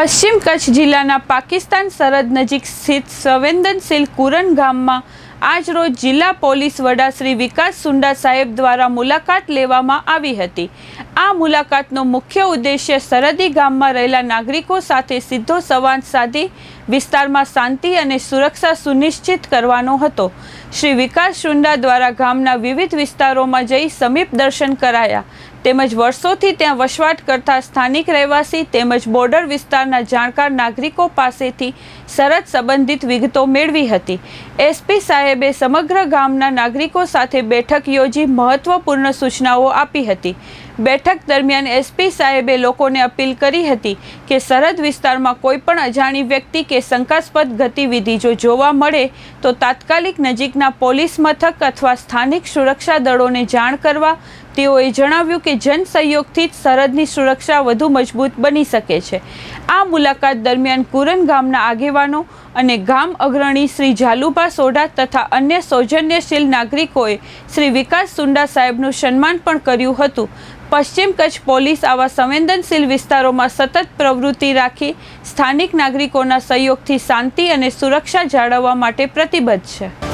પશ્ચિમ કચ્છ જિલ્લાના પાકિસ્તાન સરહદ નજીક સ્થિત સંવેદનશીલ કુરન ગામમાં આજરોજ જિલ્લા પોલીસ વડા શ્રી વિકાસ સુંડા સાહેબ દ્વારા મુલાકાત લેવામાં આવી હતી. આ મુલાકાતનો મુખ્ય ઉદ્દેશ્ય સરહદી ગામમાં રહેલા નાગરિકો સાથે સીધો સંવાદ સાધી, વિસ્તારમાં શાંતિ અને સુરક્ષા સુનિશ્ચિત કરવાનો હતો. શ્રી વિકાસ સુંડા દ્વારા ગામના વિવિધ વિસ્તારોમાં જઈ સમીપ દર્શન કરાયા. તેમજ વર્ષોથી ત્યાં વસવાટ કરતા સ્થાનિક રહેવાસી તેમજ બોર્ડર વિસ્તારના જાણકાર નાગરિકો પાસેથી સરહદ સંબંધિત વિગતો મેળવી હતી. એસપી સાહેબે સમગ્ર ગામના નાગરિકો સાથે બેઠક યોજી મહત્વપૂર્ણ સૂચનાઓ આપી હતી. બેઠક દરમિયાન એસપી સાહેબે લોકોને અપીલ કરી હતી કે સરહદ વિસ્તારમાં કોઈપણ અજાણી વ્યક્તિ કે શંકાસ્પદ ગતિવિધિ જો જોવા મળે તો તાત્કાલિક નજીકના પોલીસ મથક અથવા સ્થાનિક સુરક્ષા દળોને જાણ કરવા. તેઓએ જણાવ્યું કે જન સહયોગથી જ સરહદની સુરક્ષા વધુ મજબૂત બની શકે છે. આ મુલાકાત દરમિયાન કુરન ગામના આગેવાનો અને ગામ અગ્રણી શ્રી જાલુભા સોઢા તથા અન્ય સૌજન્યશીલ નાગરિકોએ શ્રી વિકાસ સુંડા સાહેબનું સન્માન પણ કર્યું હતું. પશ્ચિમ કચ્છ પોલીસ આવા સંવેદનશીલ વિસ્તારોમાં સતત પ્રવૃત્તિ રાખી સ્થાનિક નાગરિકોના સહયોગથી શાંતિ અને સુરક્ષા જાળવવા માટે પ્રતિબદ્ધ છે.